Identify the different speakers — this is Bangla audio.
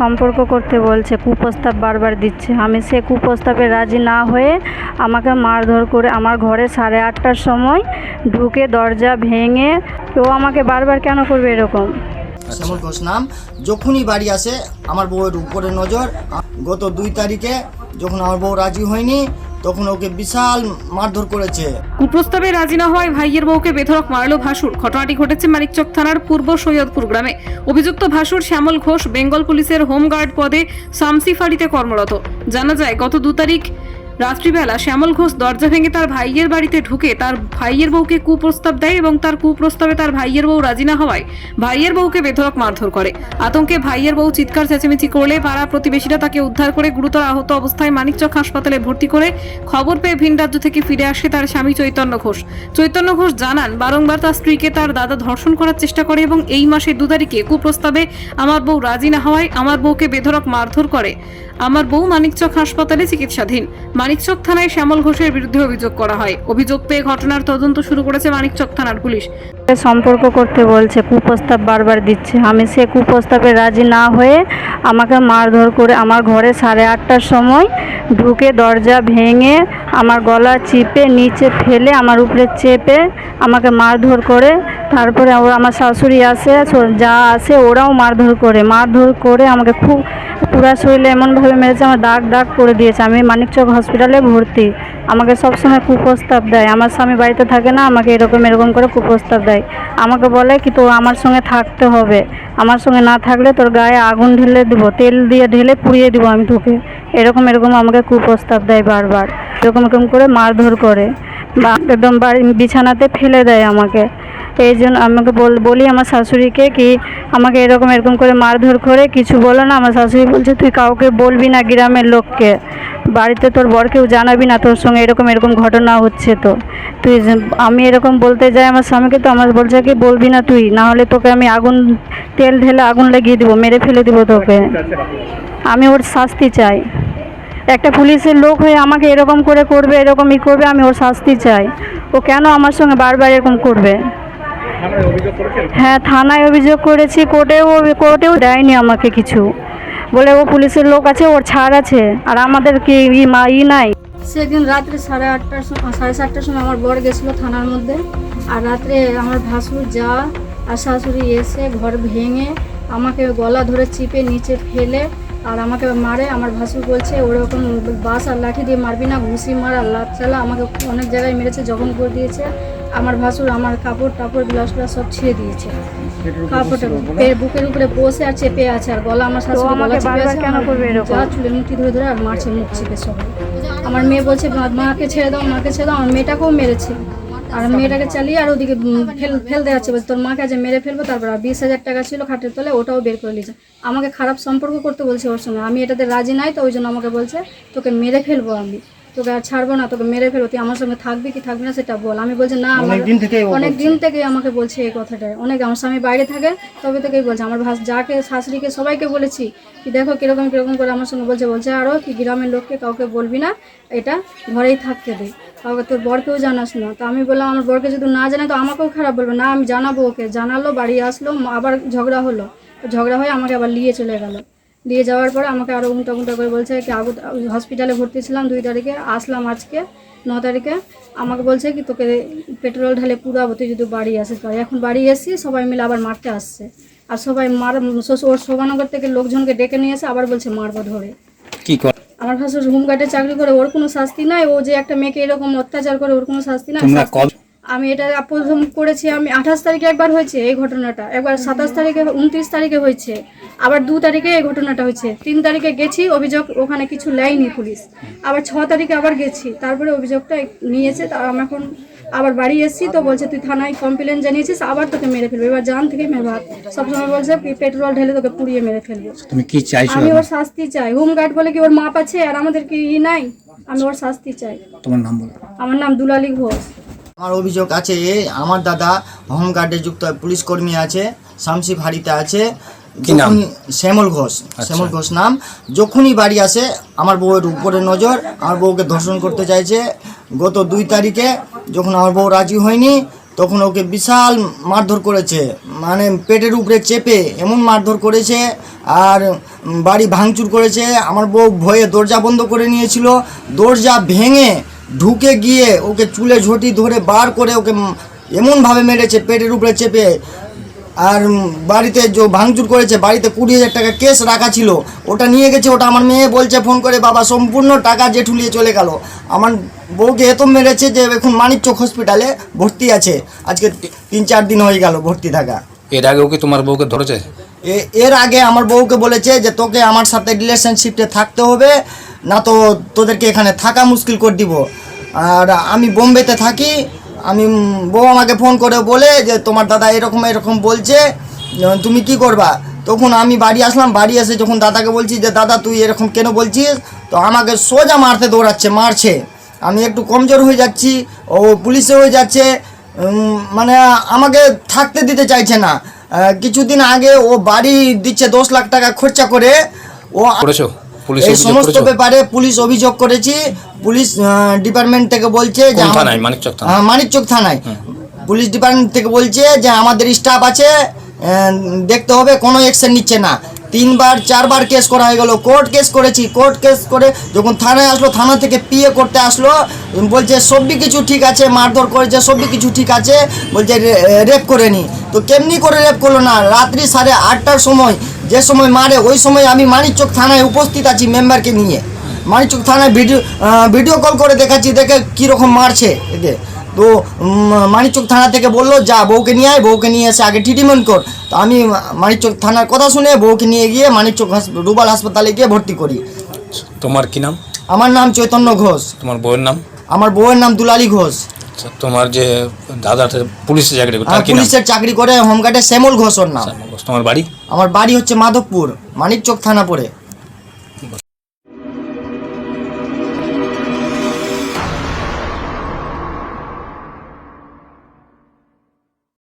Speaker 1: সম্পর্ক করতে বলছে, কুপ্রস্তাব বারবার দিচ্ছে। আমি সে কুপ্রস্তাবে রাজি না হয়ে আমাকে মারধর করে আমার ঘরে সাড়ে আটটার সময় ঢুকে দরজা ভেঙে কেউ আমাকে বারবার কেন করবে এরকম?
Speaker 2: শ্যামল ঘোষ নাম, যখনই বাড়ি আসে, আমার বউয়ের উপরে নজর। গত দুই তারিখে যখন আমার বউ রাজি হয়নি তখন ওকে বিশাল মারধর করেছে।
Speaker 3: কুপ্রস্তাবে রাজি না হওয়ায় ভাইয়ের বউকে বেধড়ক মারলো ভাসুর। ঘটনাটি ঘটেছে মানিকচক থানার পূর্ব সৈয়দপুর গ্রামে। অভিযুক্ত ভাসুর শ্যামল ঘোষ, বেঙ্গল পুলিশের হোমগার্ড পদে সামসিফাড়িতে কর্মরত। জানা যায়, গত দু তারিখ রাত্রিবেলা শ্যামল ঘোষ দরজা ভেঙে তার ভাইয়ের বাড়িতে ঢুকে তার ভাইয়ের বউকে কুপ্রস্তাব দেয় এবং তার কুপ্রস্তাবে তার ভাইয়ের বউ রাজি না হওয়ায় ভাইয়ের বউকে বেধরক মারধর করে। আতঙ্কে ভাইয়ের বউ চিৎকার চেঁচামেচি করলে পাড়া প্রতিবেশীরা তাকে উদ্ধার করে গুরুতর আহত অবস্থায় মানিকচক হাসপাতালে ভর্তি করে খবর পেয়ে ভিন রাজ্য থেকে ফিরে আসে তার স্বামী চৈতন্য ঘোষ। চৈতন্য ঘোষ জানান, বারংবার তার স্ত্রীকে তার দাদা ধর্ষণ করার চেষ্টা করে এবং এই মাসের দু তারিখে কুপ্রস্তাবে আমার বউ রাজি না হওয়ায় আমার বউকে বেধরক মারধর করে। আমার বউ মানিকচক হাসপাতালে চিকিৎসাধীন। মানিকচক থানায় শ্যামল ঘোষের বিরুদ্ধে অভিযোগ করা হয়। অভিযোগ পেয়ে ঘটনার তদন্ত শুরু করেছে মানিকচক থানার পুলিশ।
Speaker 1: সম্পর্ক করতে বলছে, কুপ্রস্তাব বারবার দিচ্ছে। আমি সে কুপ্রস্তাবে রাজি না হয়ে আমাকে মারধর করে আমার ঘরে সাড়ে আটটার সময় ঢুকে দরজা ভেঙে আমার গলা চিপে, নিচে ফেলে, আমার উপরে চেপে, আমাকে মারধর করে। তারপরে ওরা আমার শাশুড়ি আসে যা আসে ওরাও মারধর করে। মারধর করে আমাকে খুব পুরা শরীরে এমনভাবে মেরেছে, আমার দাগ দাগ করে দিয়েছে। আমি মানিকচক হসপিটালে ভর্তি। আমাকে সবসময় কুপ্রস্তাব দেয়। আমার স্বামী বাড়িতে থাকে না, আমাকে এরকম এরকম করে কুপ্রস্তাব দেয়। আমাকে বলে কি তো আমার সঙ্গে থাকতে হবে। আমার সঙ্গে না থাকলে তোর গায়ে আগুন ঢেলে দেবো, তেল দিয়ে ঢেলে পুড়িয়ে দিব আমি তোকে। এরকম এরকম আমাকে কুপ্রস্তাব দেয় বারবার। এরকম এরকম করে মারধর করে। বা একদম বাড়ি বিছানাতে ফেলে দেয় আমাকে। এই জন্য আমাকে বল আমার শাশুড়িকে কি আমাকে এরকম এরকম করে মারধর করে, কিছু বলো না। আমার শাশুড়ি বলছে, তুই কাউকে বলবি না গ্রামের লোককে। বাড়িতে তোর বরকেও জানাবি না, তোর সঙ্গে এরকম এরকম ঘটনা হচ্ছে তো। তুই আমি এরকম বলতে যাই আমার স্বামীকে, তো আমার বলছে কি, বলবি না তুই। না হলে তোকে আমি আগুন, তেল ঢেলে আগুন লাগিয়ে দিব, মেরে ফেলে দিব তোকে। আমি ওর শাস্তি চাই। একটা পুলিশের লোক হয়ে আমাকে এরকম করে করবে, এরকম ই করবে, আমি ওর শাস্তি চাই। ও কেন আমার সঙ্গে বারবার এরকম করবে? হ্যাঁ থানায় অভিযোগ করেছি, কোর্টেও কোর্টেও দেয়নি আমাকে কিছু। বলে ও পুলিশের লোক আছে, ওর ছাড় আছে, আর আমাদের কি ই নাই?
Speaker 4: সেদিন রাত্রে সাড়ে আটটার সময় সাড়ে সাতটার সময় আমার বর গেছিল থানার মধ্যে, আর রাত্রে আমার ভাসুর যা আর শাশুড়ি এসে ঘর ভেঙে আমাকে গলা ধরে চিপে নিচে ফেলে আর আমাকে মারে আমার ভাসুর বলছে ওরকম বাস আর লাঠি দিয়ে মারবি না ঘুষি মার আর লাট চালা আমাকে অনেক জায়গায় মেরেছে জখম করে দিয়েছে। আমার ভাসুর আমার কাপড় টাপড় গ্লাস গ্লাস সব ছিঁড়ে দিয়েছে। কাপড়টা বুকের উপরে বসে আর চেপে আছে আর গলা আমার শাশুড়ি গলা চেপে আছে
Speaker 1: কেন
Speaker 4: আমার
Speaker 1: করবে এরকম?
Speaker 4: যা চুলের মুঠি ধরে ধরে আর মারছে মুখ চেপে সব আমার মেয়ে বলছে মাকে ছেড়ে দাও মাকে ছেড়ে দাও আমার মেয়েটাকেও মেরেছে। আর মেয়েটাকে চালিয়ে আর ওদিকে উম, ফেল দেওয়া দেওয়াচ্ছে বলছে। তোর মাকে আজ মেরে ফেলব তারপর আর বিশ হাজার টাকা ছিল খাটের তলে ওটাও বের করে নিয়েছে। আমাকে খারাপ সম্পর্ক করতে বলছে ওর সঙ্গে। আমি এটাতে রাজি নাই তো ওই জন্য আমাকে বলছে তোকে মেরে ফেলব আমি। তোকে আর ছাড়বো না তোকে মেরে ফেলব। তুই আমার সঙ্গে থাকবি কি থাকবি না সেটা বল। আমি বলছি না আমার অনেক দিন থেকে আমাকে বলছে এই কথাটা। অনেক আমার স্বামী বাইরে থাকে তবে থেকেই বলছে। আমার ভাস যাকে শাশুড়িকে সবাইকে বলেছি কি দেখো কীরকম কীরকম করে আমার সঙ্গে বলছে। বলছে আরও কি গ্রামের লোককে কাউকে বলবি না এটা ঘরেই থাকতে দে। তোর বরকেও জানাস না। তো আমি বললাম, আমার বরকে যদি না জানে তো আমাকেও খারাপ বলবে। না, আমি জানাব ওকে। জানালো, বাড়ি আসলো আবার ঝগড়া হলো। ঝগড়া হয়ে আমাকে আবার নিয়ে চলে গেল। দিয়ে যাওয়ার পরে আমাকে আরও উল্টা উল্টা করে বলছে কি, আগু হসপিটালে ভর্তি ছিলাম দুই তারিখে, আসলাম আজকে, ন তারিখে। আমাকে বলছে কি, তোকে পেট্রোল ঢালে পুরাবো, তুই যদি বাড়ি আসিস। বাড়ি এখন বাড়ি এসছি সবাই মিলে আবার মারতে আসছে। আর সবাই মার ওর শোভানগর থেকে লোকজনকে ডেকে নিয়ে এসে আবার বলছে, মারবো ধরে।
Speaker 5: কি
Speaker 4: আমার হোম গার্ডে চাকরি করে ওর কোনো শাস্তি নাই। ও যে একটা মেয়েকে এরকম অত্যাচার করে ওর কোনো শাস্তি নাই। আমি এটা প্রথম করেছি আমি আঠাশ তারিখে একবার হয়েছে এই ঘটনাটা। একবার সাতাশ তারিখে উনত্রিশ তারিখে হয়েছে। আবার দু তারিখে এই ঘটনাটা হয়েছে। তিন তারিখে গেছি অভিযোগ ওখানে কিছু নেয়নি পুলিশ। আবার ছ তারিখে আবার গেছি। তারপরে অভিযোগটা নিয়েছে তা আমি এখন আবার বাড়ি এসেছি তো বলছে তুই থানায় কমপ্লেন জানিয়েছিস আবার তোকে মেরে ফেলবে। এবার জান থেকে মেরে ভাত। সবসময় বলছে পেট্রোল ঢেলে তোকে পুড়িয়ে মেরে ফেলব।
Speaker 5: তুমি কি চাইছো
Speaker 4: আমি ওর শাস্তি চাই। হোমগার্ড বলে কি ওর মাপ আছে? আর আমাদের কি ই নাই? আমি ওর শাস্তি চাই।
Speaker 5: তোমার নাম বলো।
Speaker 4: আমার নাম দুলালী ঘোষ।
Speaker 2: আমার অভিযোগ আছে এ আমার দাদা হোমগার্ডে যুক্ত পুলিশ কর্মী আছে শামসি ভাড়িতে আছে।
Speaker 5: কি
Speaker 2: শ্যামল ঘোষ শ্যামল ঘোষ নাম। যখনই বাড়ি আসে আমার বউয়ের উপরে নজর আমার বউকে ধর্ষণ করতে চাইছে। গত দুই তারিখে যখন আমার বউ রাজি হয়নি, তখন ওকে বিশাল মারধর করেছে। মানে পেটের উপরে চেপে এমন মারধর করেছে, আর বাড়ি ভাঙচুর করেছে। আমার বউ ভয়ে দরজা বন্ধ করে নিয়েছিল। দরজা ভেঙে ঢুকে গিয়ে ওকে চুলে ঝটি ধরে বার করে ওকে এমনভাবে মেরেছে, পেটের উপরে চেপে। আর বাড়িতে যে ভাঙচুর করেছে বাড়িতে কুড়ি হাজার টাকা কেস রাখা ছিল ওটা নিয়ে গেছে ওটা আমার মেয়ে বলছে ফোন করে বাবা সম্পূর্ণ টাকা জেঠুলিয়ে চলে গেল। আমার বউকে এত মেরেছে যে এখন মানিকচক হসপিটালে ভর্তি আছে। আজকে তিন চার দিন হয়ে গেল ভর্তি থাকা।
Speaker 5: এর আগেও কি তোমার বউকে ধরেছে?
Speaker 2: এর আগে আমার বউকে বলেছে যে তোকে আমার সাথে রিলেশনশিপে থাকতে হবে না তো তোদেরকে এখানে থাকা মুশকিল করে দিব। আর আমি বোম্বেতে থাকি আমি, বউ আমাকে ফোন করে বলে যে, তোমার দাদা এরকম এরকম বলছে তুমি কি করবা? তখন আমি বাড়ি আসলাম, বাড়ি এসে যখন দাদাকে বলছি যে, দাদা, তুই এরকম কেন বলছিস? তো আমাকে সোজা মারতে দৌড়াচ্ছে, মারছে। আমি একটু কমজোর হয়ে যাচ্ছি, ও পুলিশে হয়ে যাচ্ছে মানে আমাকে থাকতে দিতে চাইছে না। কিছুদিন আগে ও বাড়ি দিচ্ছে দশ লাখ টাকা খরচা করে। ও
Speaker 5: করেছ?
Speaker 2: এই সমস্ত ব্যাপারে পুলিশ অভিযোগ করেছি। পুলিশ ডিপার্টমেন্ট থেকে বলছে যে
Speaker 5: মানিকচক
Speaker 2: থানায়। পুলিশ ডিপার্টমেন্ট থেকে বলছে যে আমাদের স্টাফ আছে দেখতে হবে কোনো অ্যাকশন নিচ্ছে না। তিনবার চারবার কেস করা হয়ে গেল। কোর্ট কেস করেছি। কোর্ট কেস করে যখন থানায় আসলো থানা থেকে পিএ করতে আসলো বলছে সবই কিছু ঠিক আছে মারধর করেছে সবই কিছু ঠিক আছে। বলছে রেপ করেনি। তো কেমনি করে রেপ করল না? রাত্রি সাড়ে আটটার সময় যে সময় মারে ওই সময় আমি মানিকচক থানায় উপস্থিত আছি মেম্বারকে নিয়ে। মানিকচক থানায় ভিডিও ভিডিও কল করে দেখাচ্ছি দেখে কীরকম মারছে একে। তো মানিকচক থানা থেকে বলল যা বউকে নিয়ে আয় বউকে নিয়ে এসে আগে ট্রিটমেন্ট কর। তো আমি মানিকচক থানার কথা শুনে বউকে নিয়ে গিয়ে মানিকচক রুবাল হাসপাতালে গিয়ে ভর্তি করি।
Speaker 5: তোমার কি নাম?
Speaker 2: আমার নাম চৈতন্য ঘোষ।
Speaker 5: তোমার বউয়ের নাম?
Speaker 2: আমার বউয়ের নাম দুলালী ঘোষ।
Speaker 5: তোমার যে দাদা পুলিশের চাকরি করে তার কি নাম?
Speaker 2: পুলিশের চাকরি করে হোমগার্ডে শ্যামল ঘোষ ওর নাম
Speaker 5: তোমার বাড়ি?
Speaker 2: আমার বাড়ি হচ্ছে মাধবপুর মানিকচক থানা পড়ে।